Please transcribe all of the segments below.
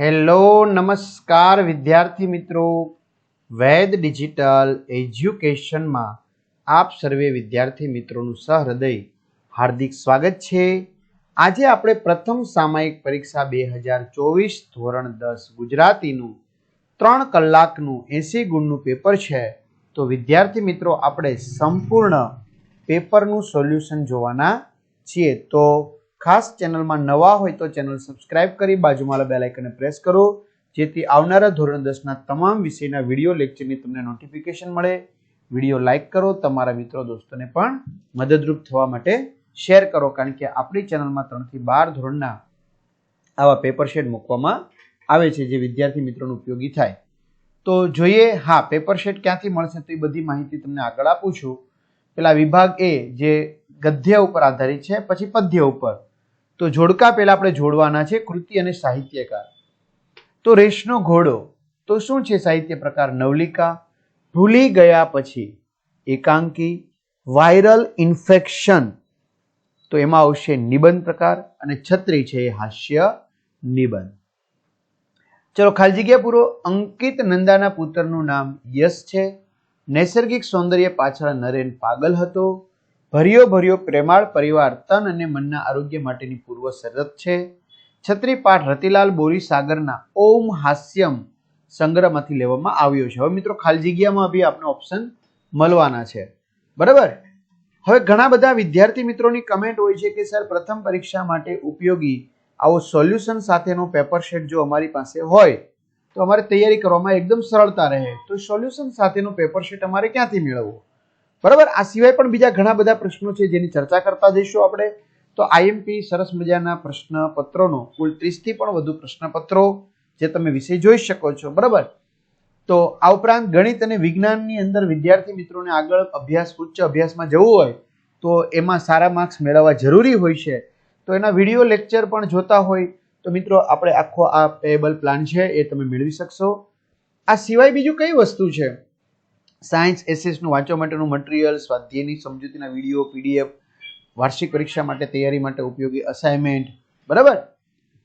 Hello, નમસ્કાર વિદ્યાર્થી મિત્રો. વૈદ ડિજિટલ એજ્યુકેશનમાં આપ સર્વે વિદ્યાર્થી મિત્રોનું સહૃદય, હાર્દિક સ્વાગત છે. આજે આપણે પ્રથમ સામાયિક પરીક્ષા બે હજાર ચોવીસ ધોરણ દસ ગુજરાતીનું, ત્રણ કલાકનું એંસી ગુણનું પેપર છે. તો વિદ્યાર્થી મિત્રો, આપણે સંપૂર્ણ પેપરનું સોલ્યુશન જોવાના છીએ. તો ખાસ ચેનલમાં નવા હોય તો ચેનલ સબસ્ક્રાઇબ કરી બાજુમાં બેલ આઇકનને પ્રેસ કરો. જેથી આવનારા ધોરણ દસના તમામ વિષયના વીડિયો લેક્ચરની તમને નોટિફિકેશન મળે. વીડિયો લાઇક કરો, તમારા મિત્રો દોસ્તોને પણ મદદરૂપ થવા માટે શેર કરો, કારણ કે આપણી ચેનલમાં ત્રણથી બાર ધોરણના આવા પેપર શેડ મૂકવામાં આવે છે જે વિદ્યાર્થી મિત્રોનો ઉપયોગી થાય. તો જોઈએ, હા પેપર શેડ ક્યાંથી મળશે તો એ બધી માહિતી તમને આગળ આપું છું. પેલા વિભાગ એ જે ગદ્ય ઉપર આધારિત છે, પછી પદ્ય ઉપર. તો જોડકા પહેલા આપણે જોડવાના છે, કૃતિ અને સાહિત્યકાર. તો રેશનો ઘોડો, તો શું છે સાહિત્ય પ્રકાર? નવલિકા. ભૂલી ગયા પછી એકાંકી, વાયરલ ઇન્ફેક્શન. તો એમાં આવશે નિબંધ પ્રકાર અને છત્રી છે એ હાસ્ય નિબંધ. ચલો ખાલી જગ્યા પૂરો. અંકિત નંદાના પુત્રનું નામ યશ છે. નૈસર્ગિક સૌંદર્ય પાછળ નરેન પાગલ હતો. ભર્યો ભર્યો પ્રેમાળ પરિવાર તન અને મનના આરોગ્ય માટેની પૂર્વ શરત છે. છત્રીપાઠ રતિલાલ બોરી સાગરના ઓમ હાસ્યમ સંગ્રહમાંથી લેવામાં આવ્યો છે. હવે મિત્રો ખાલી જગ્યામાં બી આપણે ઓપ્શન મળવાના છે. બરાબર? હવે ઘણા બધા વિદ્યાર્થી મિત્રોની કમેન્ટ હોય છે કે, સર, પ્રથમ પરીક્ષા માટે ઉપયોગી આવો સોલ્યુશન સાથેનો પેપર શેટ જો અમારી પાસે હોય, તો અમારે તૈયારી કરવામાં એકદમ સરળતા રહે. તો સોલ્યુશન સાથેનો પેપર શેટ અમારે ક્યાંથી મેળવવો? બરાબર? આ સિવાય પણ બીજા ઘણા બધા પ્રશ્નો છે જેની ચર્ચા કરતા જઈશું આપણે. તો આઈએમપી સરસ મજાના પ્રશ્નપત્રોનો, કુલ ત્રીસથી પણ વધુ પ્રશ્નપત્રો જે તમે વિષય જોઈ શકો છો. બરાબર? તો આ ઉપરાંત ગણિત અને વિજ્ઞાનની અંદર વિદ્યાર્થી મિત્રોને આગળ અભ્યાસ, ઉચ્ચ અભ્યાસમાં જવું હોય, તો એમાં સારા માર્ક્સ મેળવવા જરૂરી હોય છે. તો એના વીડિયો લેક્ચર પણ જોતા હોય, તો મિત્રો આપણે આખો આ પેએબલ પ્લાન છે એ તમે મેળવી શકશો. આ સિવાય બીજું કઈ વસ્તુ છે? સાયન્સ એસએસનું વાંચવા માટેનું મટીરિયલ સ્વાધ્યાયની સમજૂતીના વીડિયો પીડીએફ વાર્ષિક પરીક્ષા માટે તૈયારી માટે ઉપયોગી અસાઇનમેન્ટ બરાબર?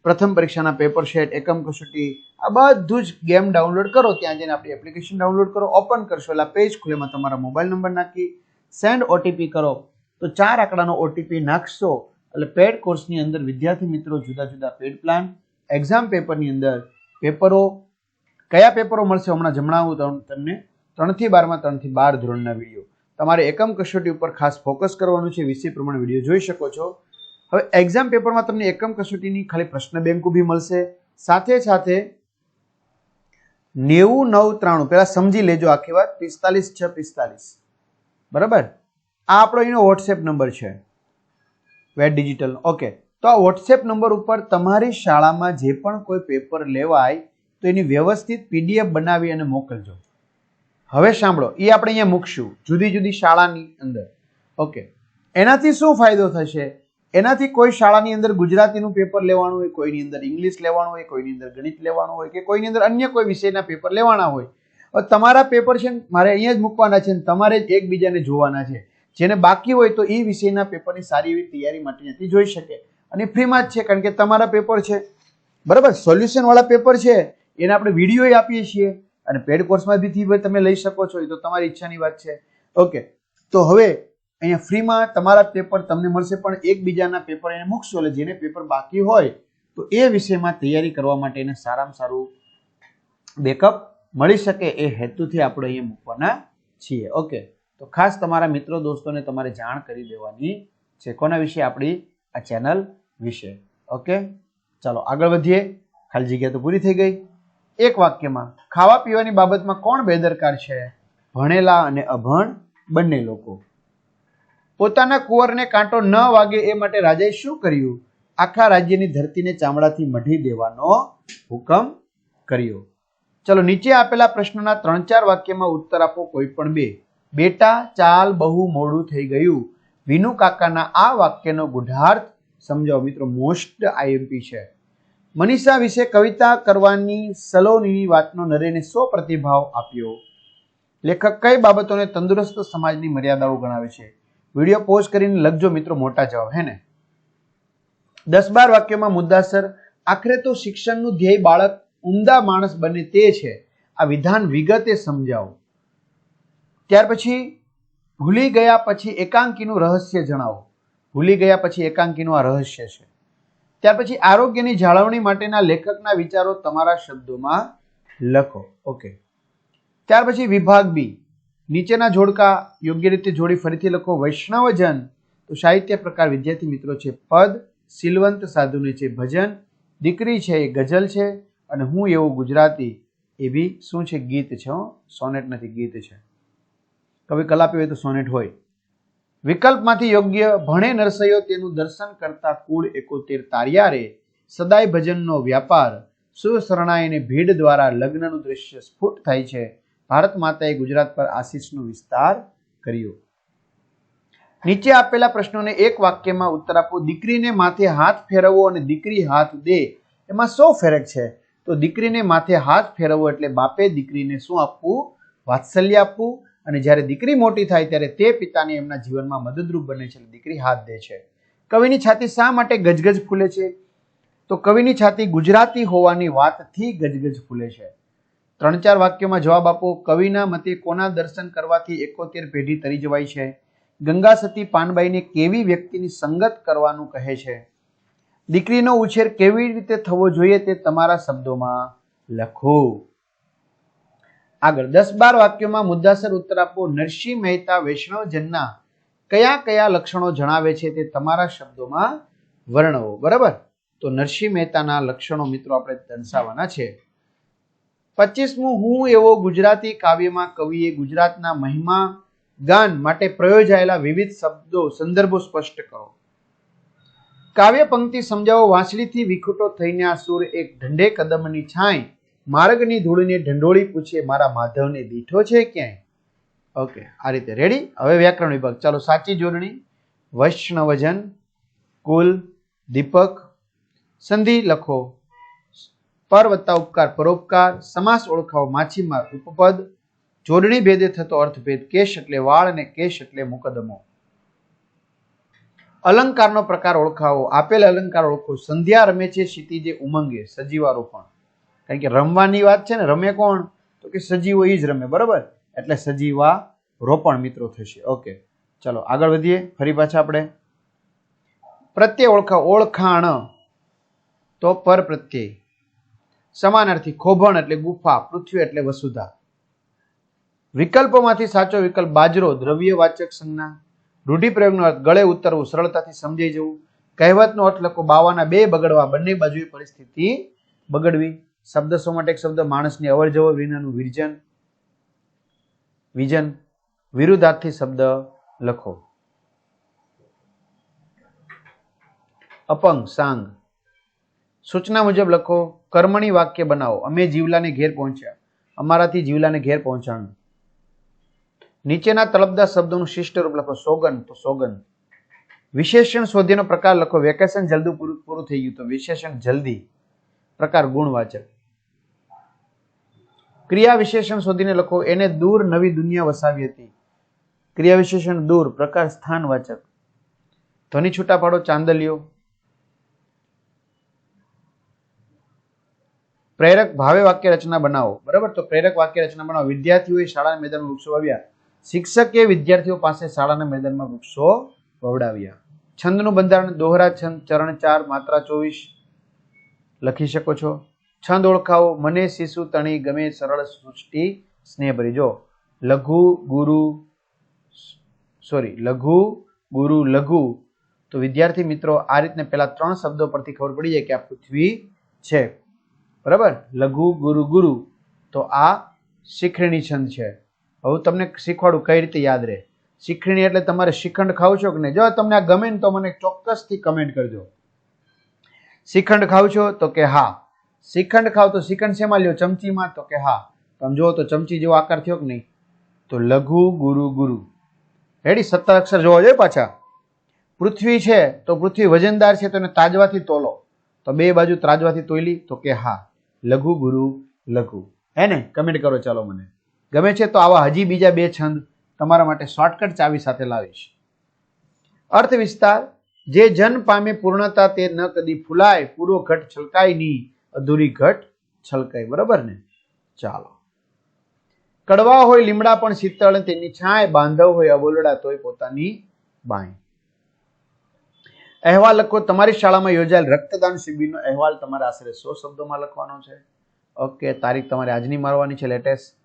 પ્રથમ પરીક્ષાના પેપર શેટ એકમ કસોટી, આ બધું જ ગેમ ડાઉનલોડ કરો, ત્યાં જઈને આપણી એપ્લિકેશન ડાઉનલોડ કરો ઓપન કરશો, એટલે પેજ ખુલેમાં તમારા મોબાઈલ નંબર નાખી સેન્ડ ઓટીપી કરો, તો ચાર આંકડાનો ઓટીપી નાખશો, એટલે પેડ કોર્સની અંદર વિદ્યાર્થી મિત્રો જુદા જુદા પેડ પ્લાન એક્ઝામ પેપરની અંદર પેપરો કયા પેપરો મળશે, હમણાં જમણાવું તમને ત્રણથી બારમાં, ત્રણથી બાર ધોરણના વીડિયો. તમારે એકમ કસોટી ઉપર ખાસ ફોકસ કરવાનું છે, વિષય પ્રમાણે વીડિયો જોઈ શકો છો. હવે એક્ઝામ પેપરમાં તમને એકમ કસોટીની ખાલી પ્રશ્ન બેંક ઊભી મળશે. સાથે સાથે નેવું, નવ, ત્રાણું, પહેલાં સમજી લેજો આખી વાત. પિસ્તાલીસ છ, પિસ્તાલીસ. બરાબર? આ આપણો એનો વોટ્સએપ નંબર છે. વેટ ડિજિટલ ઓકે તો આ વોટ્સએપ નંબર ઉપર તમારી શાળામાં જે પણ કોઈ પેપર લેવાય, તો એની વ્યવસ્થિત પીડીએફ બનાવી અને મોકલજો. હવે સાંભળો એ આપણે અહીંયા મૂકશું, જુદી જુદી શાળાની અંદર. ઓકે. એનાથી શું ફાયદો થશે? એનાથી કોઈ શાળાની અંદર ગુજરાતીનું પેપર લેવાનું હોય, કોઈની અંદર ઇંગ્લિશ લેવાનું હોય, કોઈની અંદર ગણિત લેવાનું હોય કે કોઈની અંદર અન્ય કોઈ વિષયના પેપર લેવાના હોય. તમારા પેપર છે મારે અહીંયા જ મૂકવાના છે તમારે જ એકબીજાને જોવાના છે. જેને બાકી હોય તો એ વિષયના પેપરની સારી એવી તૈયારી માટે નથી જોઈ શકે. અને ફ્રીમાં જ છે, કારણ કે તમારા પેપર છે. બરાબર? સોલ્યુશનવાળા પેપર છે. એને આપણે વીડિયો આપીએ છીએ. અને પેડ કોર્સમાં બી તમે લઈ શકો છો, એ તો તમારી ઈચ્છાની વાત છે. ઓકે તો હવે અહીંયા ફ્રીમાં તમારા પેપર તમને મળશે, પણ એકબીજાના પેપર એને મૂકશો, એટલે જેને પેપર બાકી હોય, તો એ વિષયમાં તૈયારી કરવા માટે એને સારામાં સારું બેકઅપ મળી શકે એ હેતુથી આપણે અહીંયા મૂકવાના છીએ. ઓકે તો ખાસ તમારા મિત્રો, દોસ્તોને તમારે જાણ કરી દેવાની છે. કોના વિશે? આપણી આ ચેનલ વિશે. ઓકે ચાલો આગળ વધીએ. ખાલી જગ્યા તો પૂરી થઈ ગઈ. એક વાક્યમાં, ખાવા પીવાની બાબતમાં કોણ બેદરકાર છે? ભણેલા અને અભણ બંને લોકો. પોતાના કુંવરને કાંટો ન વાગે એ માટે રાજાએ શું કર્યું? આખા રાજ્યની ધરતીને ચામડાથી મઢી દેવાનો હુકમ કર્યો. ચલો, નીચે આપેલા પ્રશ્નના ત્રણ ચાર વાક્યમાં ઉત્તર આપો કોઈ પણ બે. બેટા, ચાલ, બહુ મોડું થઈ ગયું. વિનુ કાકાના આ વાક્યનો ગુઢાર્થ. સમજાવો મિત્રો, મોસ્ટ આઈએમપી છે. મનીષા વિશે કવિતા કરવાની સલોનીની વાતનો નરેને સો પ્રતિભાવ આપ્યો. લેખક કઈ બાબતોને તંદુરસ્ત સમાજની મર્યાદાઓ ગણાવે છે? વીડિયો પોઝ કરીને લખજો મિત્રો, મોટા જવાબ, હે ને? દસ બાર વાક્યોમાં મુદ્દાસર, આખરે તો શિક્ષણનું ધ્યેય બાળક ઉમદા માણસ બને તે છે. આ વિધાન વિગતે સમજાવો. ત્યાર પછી, ભૂલી ગયા પછી એકાંકીનું રહસ્ય જણાવો. ભૂલી ગયા પછી એકાંકીનું આ રહસ્ય છે. ત્યાર પછી આરોગ્યની જાળવણી માટેના લેખકના વિચારો તમારા શબ્દોમાં લખો. ઓકે ત્યાર પછી વિભાગ બી. નીચેના જોડકા યોગ્ય રીતે જોડી ફરીથી લખો. વૈષ્ણવજન. તો સાહિત્ય પ્રકાર વિદ્યાર્થી મિત્રો છે પદ. સિલવંત સાધુને છે ભજન. દીકરી છે એ ગઝલ છે. અને હું એવું ગુજરાતી એ બી શું છે ગીત છે સોનેટ નથી, ગીત છે. કવિ કલાપી હોય તો સોનેટ હોય. વિકલ્પમાંથી યોગ્ય ભણે નરસૈયો તેનું દર્શન કરતા કુળ એકોતેર તારિયારે સદાય ભજનનો વ્યાપાર સુશરણાઈને ભીડ દ્વારા લગ્નનું દૃશ્ય સ્ફુટ થાય છે. ભારત માતાએ ગુજરાત પર આશીષનો વિસ્તાર કર્યો. નીચે આપેલા પ્રશ્નોને એક વાક્યમાં ઉત્તર આપો. દીકરીને માથે હાથ ફેરવવો અને દીકરી હાથ દે, એમાં શું ફેરક છે. તો દીકરીને માથે હાથ ફેરવવો એટલે બાપે દીકરીને શું આપવું? વાત્સલ્ય આપવું? અને જ્યારે દીકરી મોટી થાય ત્યારે તે પિતાને એમના જીવનમાં મદદરૂપ બને છે દીકરી હાથ દે છે. કવિની છાતી શા માટે ગજગજ ફૂલે છે? તો કવિની છાતી ગુજરાતી હોવાની વાતથી ગજગજ ફૂલે છે. ત્રણ ચાર વાક્યોમાં જવાબ આપો. કવિના મતે કોના દર્શન કરવાથી એકોતેર પેઢી તરી જવાય છે? ગંગા સતી પાનબાઈને કેવી વ્યક્તિની સંગત કરવાનું કહે છે? દીકરીનો ઉછેર કેવી રીતે થવો જોઈએ તે તમારા શબ્દોમાં લખો. આગળ દસ બાર વાક્યોમાં મુદ્દાસર ઉત્તર આપો. નરસિંહ મહેતા વૈષ્ણવજનના કયા કયા લક્ષણો જણાવે છે તે તમારા શબ્દોમાં વર્ણવો. બરાબર? તો નરસિંહ મહેતાના લક્ષણો મિત્રો આપણે દર્શાવવાના છે. પચીસમું, હું એવો ગુજરાતી કાવ્યમાં કવિએ ગુજરાતના મહિમા ગાન માટે પ્રયોજાયેલા વિવિધ શબ્દો, સંદર્ભો સ્પષ્ટ કરો. કાવ્ય પંક્તિ સમજાવો. વાંસળીથી વિખૂટો થઈને આ સુર એક ઢંઢે કદમની છાંય માર્ગની ધૂળને ઢંઢોળી પૂછે, મારા માધવને દીઠો છે ક્યાંય? ઓકે આ રીતે રેડી હવે વ્યાકરણ વિભાગ. ચાલો, સાચી જોડણી. વૈષ્ણવજન, કુલ, દીપક. સંધિ લખો. પર વત્તા ઉપકાર, પરોપકાર. સમાસ ઓળખાવો, માછીમાર, ઉપપદ. જોડણી ભેદે થતો અર્થભેદ, કેશ એટલે વાળ અને કેશ એટલે મુકદમો અલંકારનો પ્રકાર ઓળખાવો. આપેલ અલંકાર ઓળખો. સંધ્યા રમે છે, ક્ષિતિજે ઉમંગે, સજીવારોપણ. કારણ કે રમવાની વાત છે ને, રમે કોણ? તો કે સજીવો એ જ રમે, બરાબર? એટલે સજીવા રોપણ મિત્રો થશે. ઓકે, ચલો, આગળ વધીએ, ફરી પાછા આપણે. પ્રત્યે ઓળખા, ઓળખાણ. તો પર પ્રત્યય. સમાનાર્થી ખોભણ એટલે ગુફા, પૃથ્વી એટલે વસુધા. વિકલ્પોમાંથી સાચો વિકલ્પ બાજરો, દ્રવ્યવાચક સંજ્ઞા. રૂઢિપ્રયોગનો અર્થ ગળે ઉતરવું, સરળતાથી સમજાઈ જવું. કહેવતનો અર્થ લખો, બાવાના બે બગડવા, બંને બાજુએ પરિસ્થિતિ બગડવી. શબ્દ શો માટે એક શબ્દ માણસની અવર જવર વિનાનું વિર્જન, વિજન, વિરુદ્ધાર્થી શબ્દ લખો. અપંગ, સાંગ. સૂચના મુજબ લખો, કર્મણી વાક્ય બનાવો. અમે જીવલાને ઘેર પહોંચ્યા. અમારાથી જીવલાને ઘેર પહોંચાડું નીચેના તલબદાર શબ્દોનું શિષ્ટ રૂપ લખો સોગન તો સોગન વિશેષણ શોધ્યનો પ્રકાર લખો, વેકેશન જલ્દી પૂરું પૂરું થઈ ગયું. તો વિશેષણ જલ્દી. પ્રકાર ગુણવાચક. ક્રિયા વિશેષણ શોધીને લખો. એને દૂર નવી દુનિયા વસાવી હતી. ક્રિયા વિશેષણ દૂર પ્રકાર સ્થાનવાચક ધ્વનિ છૂટા પાડો, ચાંદલિયો. પ્રેરક ભાવે વાક્ય રચના બનાવો. બરાબર? તો પ્રેરક વાક્ય રચના બનાવો. વિદ્યાર્થીઓએ શાળાના મેદાનમાં વૃક્ષો વાવ્યા. શિક્ષકે વિદ્યાર્થીઓ પાસે શાળાના મેદાનમાં વૃક્ષો વવડાવ્યા. છંદનું બંધારણ, દોહરા છંદ, ચરણ ચાર, માત્રા ચોવીસ. લખી શકો છો? છંદ ઓળખાવો, મને શિશુ તણી ગમે સરળ સૃષ્ટિ સ્નેહભરી જો, લઘુ ગુરુ સોરી લઘુ ગુરુ, લઘુ. તો વિદ્યાર્થી મિત્રો, આ રીતને પેલા ત્રણ શબ્દો પરથી ખબર પડી જાય કે આ પૃથ્વી છે. બરાબર? લઘુ ગુરુ ગુરુ. તો આ શિખરણી છંદ છે. હવે તમને શીખવાડું કઈ રીતે યાદ રહે? શીખરણી એટલે તમારે શ્રીખંડ ખાવ છો કે નહીં? જો તમને આ ગમે ને તો મને ચોક્કસથી કમેન્ટ કરજો. શ્રીખંડ ખાવ છો તો કે હા. શ્રીખંડ ખાવ તો શ્રીખંડ શેમાં લ્યો? ચમચીમાં તો કે હા. તમે જુઓ તો ચમચી જેવો આકાર થયો કે નહીં? તો લઘુ ગુરુ ગુરુ. રેડી સત્તર અક્ષર જોવા જોઈએ પાછા. પૃથ્વી છે તો પૃથ્વી વજનદાર છે તો એને તાજવાથી તોલો. તો બે બાજુ ત્રાજવાથી તોયલી તો કે હા. લઘુ ગુરુ લઘુ. હે ને? કમેન્ટ કરો ચાલો મને. ગમે છે તો આવા હજી બીજા બે છંદ તમારા માટે શોર્ટકટ ચાવી સાથે લાવીશ. અર્થ વિસ્તાર જે જન પામે પૂર્ણતા તે ન કદી ફૂલાય, પૂરો ઘટ છલકાય નહીં. અધૂરી ઘટ છલકાય બરાબર ને? ચાલો. કડવા હોય, લીમડા પણ શીતળ તેની છાંય બાંધવ હોય, અબોલડા તોય પોતાની બાંય. અહેવાલ લખો. તમારી શાળામાં યોજાયેલ રક્તદાન શિબિરનો અહેવાલ તમારે આશરે સો શબ્દોમાં લખવાનો છે. ઓકે, તારીખ તમારે આજની મારવાની છે લેટેસ્ટ.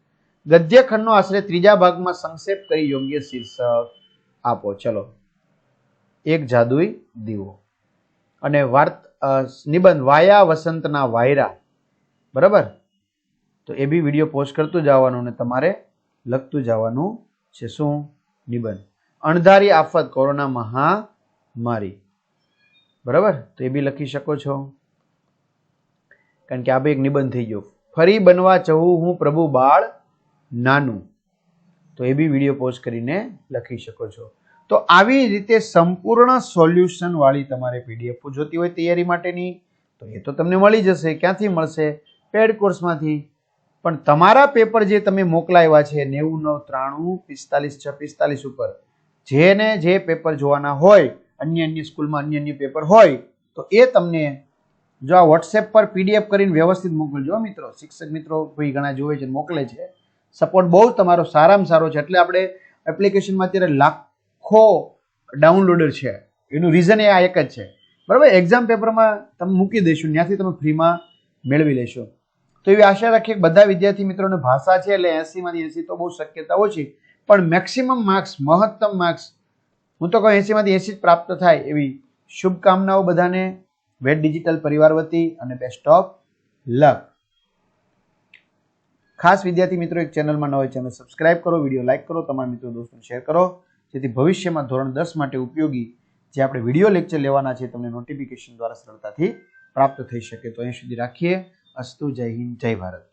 ગદ્યખંડનો આશરે ત્રીજા ભાગમાં સંક્ષેપ કરી યોગ્ય શીર્ષક આપો. ચલો. એક જાદુઈ દીવો. અને વાર્ત નિબંધ વાયા વસંતના વાયરા. બરાબર? તો એ બી વીડિયો પોસ્ટ કરતું જવાનું અને તમારે લખતું જવાનું છે. શું? નિબંધ. અણધારી આફત, કોરોના મહામારી. બરાબર? તો એ બી લખી શકો છો. કારણ કે આ બી એક નિબંધ થઈ ગયો. ફરી બનવા ચહું હું પ્રભુ બાળ નાનું. તો એ બી વીડિયો પોસ્ટ કરીને લખી શકો છો. તો આવી રીતે સંપૂર્ણ સોલ્યુશન વાળી તમારે પીડીએફ જોતી હોય તૈયારી માટેની, તો એ તો તમને મળી જશે, ક્યાંથી મળશે? પેડ કોર્સમાંથી પણ તમારા પેપર જે તમે મોકલાવ્યા છે, નેવું, નવ, ત્રાણું, પિસ્તાલીસ છ, પિસ્તાલીસ ઉપર, જેને જે પેપર જોવાના હોય, અન્ય અન્ય સ્કૂલમાં અન્ય અન્ય પેપર હોય, તો એ તમને જો આ વોટ્સએપ પર પીડીએફ કરીને વ્યવસ્થિત મોકલજો મિત્રો. શિક્ષક મિત્રો કોઈ ઘણા જોવે છે મોકલે છે. સપોર્ટ બહુ તમારો સારામાં સારો છે. એટલે આપણે એપ્લિકેશનમાં અત્યારે લાખો ડાઉનલોડર છે. એનું રીઝન એ આ એક જ છે. બરાબર? એક્ઝામ પેપરમાં તમે મૂકી દઈશું, ત્યાંથી તમે ફ્રીમાં મેળવી લેશો. તો એવી આશા રાખીએ કે બધા વિદ્યાર્થી મિત્રોને ભાષા છે એટલે એસીમાંથી એસી તો બહુ શક્યતા ઓછી. પણ મેક્સિમમ માર્ક્સ મહત્તમ માર્ક્સ હું તો કહું એસીમાંથી એસી જ પ્રાપ્ત થાય એવી શુભકામનાઓ બધાને. વેટ ડિજિટલ પરિવાર વતી અને બેસ્ટ ઓફ લક ખાસ વિદ્યાર્થી મિત્રો, એક ચેનલમાં ન હોય ચેનલ સબસ્ક્રાઇબ કરો વીડિયો લાઇક કરો, તમારા મિત્રો, દોસ્તોને શેર કરો. જેથી ભવિષ્યમાં ધોરણ દસ માટે ઉપયોગી જે આપણે વીડિયો લેક્ચર લેવાના છે, તમને નોટિફિકેશન દ્વારા સરળતાથી પ્રાપ્ત થઈ શકે. તો અહીં સુધી રાખીએ. અસ્તુ, જય હિન્દ, જય ભારત.